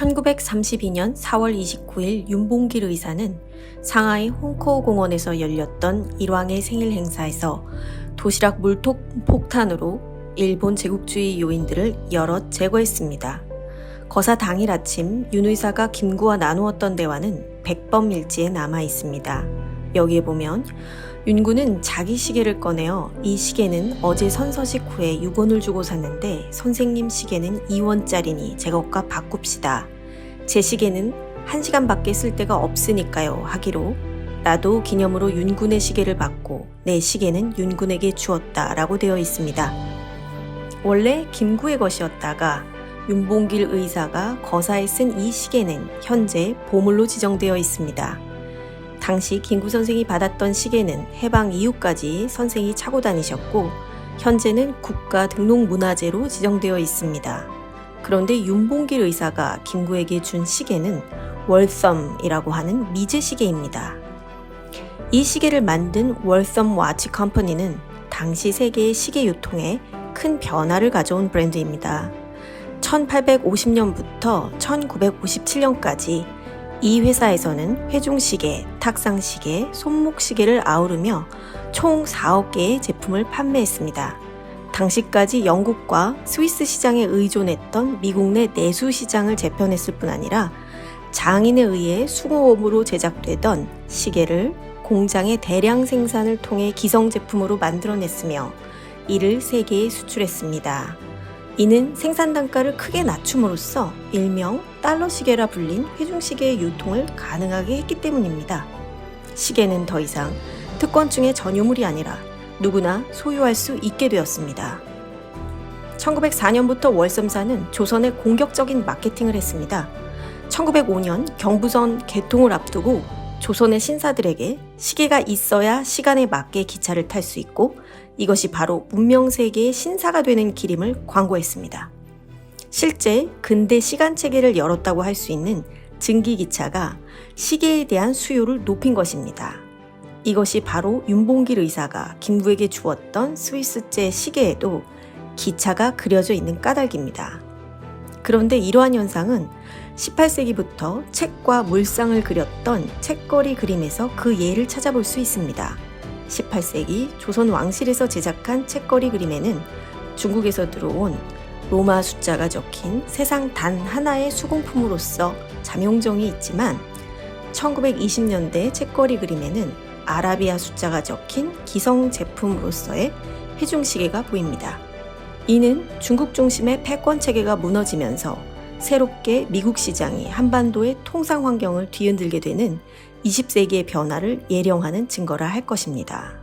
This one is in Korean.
1932년 4월 29일 윤봉길 의사는 상하이 홍커 공원에서 열렸던 일왕의 생일 행사에서 도시락 물통 폭탄으로 일본 제국주의 요인들을 여럿 제거했습니다. 거사 당일 아침 윤 의사가 김구와 나누었던 대화는 100번 일지에 남아 있습니다. 여기에 보면 윤구는 자기 시계를 꺼내어 이 시계는 어제 선서식 후에 6원을 주고 샀는데 선생님 시계는 2원짜리니 제 것과 바꿉시다. 제 시계는 1시간밖에 쓸 데가 없으니까요 하기로 나도 기념으로 윤군의 시계를 받고 내 시계는 윤군에게 주었다 라고 되어 있습니다. 원래 김구의 것이었다가 윤봉길 의사가 거사에 쓴 이 시계는 현재 보물로 지정되어 있습니다. 당시 김구 선생이 받았던 시계는 해방 이후까지 선생이 차고 다니셨고 현재는 국가 등록 문화재로 지정되어 있습니다. 그런데 윤봉길 의사가 김구에게 준 시계는 월썸이라고 하는 미제 시계입니다. 이 시계를 만든 월썸 와치 컴퍼니는 당시 세계의 시계 유통에 큰 변화를 가져온 브랜드입니다. 1850년부터 1957년까지 이 회사에서는 회중시계, 탁상시계, 손목시계를 아우르며 총 4억 개의 제품을 판매했습니다. 당시까지 영국과 스위스 시장에 의존했던 미국 내 내수 시장을 재편했을 뿐 아니라 장인에 의해 수공업으로 제작되던 시계를 공장의 대량 생산을 통해 기성 제품으로 만들어냈으며 이를 세계에 수출했습니다. 이는 생산 단가를 크게 낮춤으로써 일명 달러 시계라 불린 회중 시계의 유통을 가능하게 했기 때문입니다. 시계는 더 이상 특권층의 전유물이 아니라 누구나 소유할 수 있게 되었습니다. 1904년부터 월섬사는 조선에 공격적인 마케팅을 했습니다. 1905년 경부선 개통을 앞두고 조선의 신사들에게 시계가 있어야 시간에 맞게 기차를 탈 수 있고 이것이 바로 문명 세계의 신사가 되는 길임을 광고했습니다. 실제 근대 시간 체계를 열었다고 할 수 있는 증기 기차가 시계에 대한 수요를 높인 것입니다. 이것이 바로 윤봉길 의사가 김구에게 주었던 스위스제 시계에도 기차가 그려져 있는 까닭입니다. 그런데 이러한 현상은 18세기부터 책과 물상을 그렸던 책거리 그림에서 그 예를 찾아볼 수 있습니다. 18세기 조선 왕실에서 제작한 책거리 그림에는 중국에서 들어온 로마 숫자가 적힌 세상 단 하나의 수공품으로서 잠용정이 있지만 1920년대 책거리 그림에는 아라비아 숫자가 적힌 기성 제품으로서의 회중시계가 보입니다. 이는 중국 중심의 패권 체계가 무너지면서 새롭게 미국 시장이 한반도의 통상 환경을 뒤흔들게 되는 20세기의 변화를 예령하는 증거라 할 것입니다.